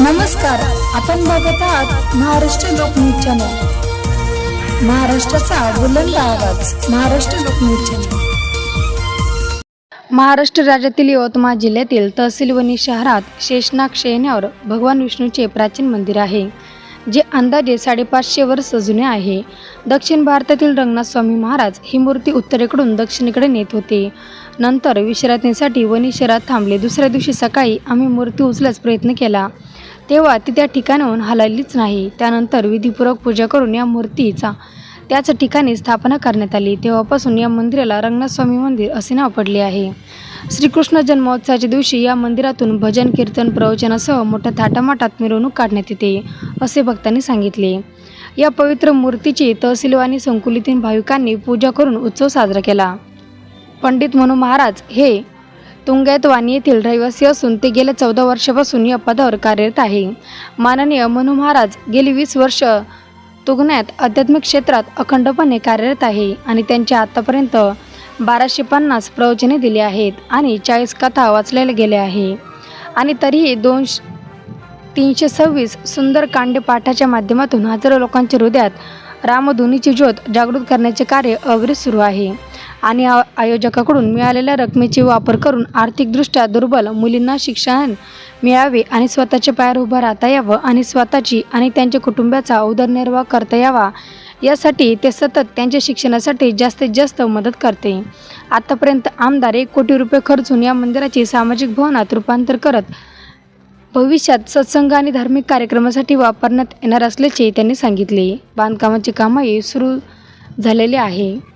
नमस्कार आपण बघत आहात महाराष्ट्र लोकन्यूज चॅनल. महाराष्ट्राचा बुलंद आवाज महाराष्ट्र लोकन्यूज चॅनल. महाराष्ट्र राज्यातील यवतमाळ जिल्ह्यातील तहसील वणी शहरात शेषनाग शेण्यावर भगवान विष्णूचे प्राचीन मंदिर आहे. जे अंदाजे साडेपाचशे वर्ष जुने आहे. दक्षिण भारतातील रंगनाथ स्वामी महाराज ही मूर्ती उत्तरेकडून दक्षिणेकडे नेत होते. नंतर विश्रांतीसाठी वणी शहरात थांबले. दुसऱ्या दिवशी सकाळी आम्ही मूर्ती उचलाच प्रयत्न केला. तेव्हा ती त्या ठिकाणाहून हलालीच नाही. त्यानंतर विधीपूर्वक पूजा करून या मूर्तीचा त्याच ठिकाणी स्थापना करण्यात आली. तेव्हापासून या मंदिराला रंगनाथ स्वामी मंदिर असे नाव पडले आहे. श्रीकृष्ण जन्मोत्सवाच्या दिवशी या मंदिरातून भजन कीर्तन प्रवचनासह मोठ्या थाटामाटात मिरवणूक काढण्यात येते असे भक्तांनी सांगितले. या पवित्र मूर्तीची तहसीलवानी संकुलीतील भाविकांनी पूजा करून उत्सव साजरा केला. पंडित मनु महाराज हे तुंगैतवाणी येथील रहिवासी असून ते गेल्या चौदा वर्षापासून या पदावर कार्यरत आहे. माननीय मनु महाराज गेली वीस वर्ष तुगण्यात आध्यात्मिक क्षेत्रात अखंडपणे कार्यरत आहे आणि त्यांच्या आतापर्यंत बाराशे पन्नास प्रवचने दिली आहेत आणि चाळीस कथा वाचलेल्या गेल्या आहे. आणि तरीही दोनशे तीनशे सव्वीस सुंदर कांडे पाठाच्या माध्यमातून हजारो लोकांच्या हृदयात रामधुनीची ज्योत जागृत करण्याचे कार्य अग्रेस सुरू आहे. आणि आयोजकाकडून मिळालेल्या रकमेचे वापर करून आर्थिकदृष्ट्या दुर्बल मुलींना शिक्षण मिळावे आणि स्वतःच्या पायावर उभं राहता यावं आणि स्वतःची आणि त्यांच्या कुटुंबाचा उदरनिर्वाह करता यावा यासाठी ते सतत त्यांच्या शिक्षणासाठी जास्तीत जास्त मदत करते. आतापर्यंत आमदार एक कोटी रुपये खर्चून या मंदिराची सामाजिक भवनात रूपांतर करत भविष्यात सत्संग आणि धार्मिक कार्यक्रमासाठी वापरण्यात येणार असल्याचे त्यांनी सांगितले. बांधकामाचे कामही सुरू झालेले आहे.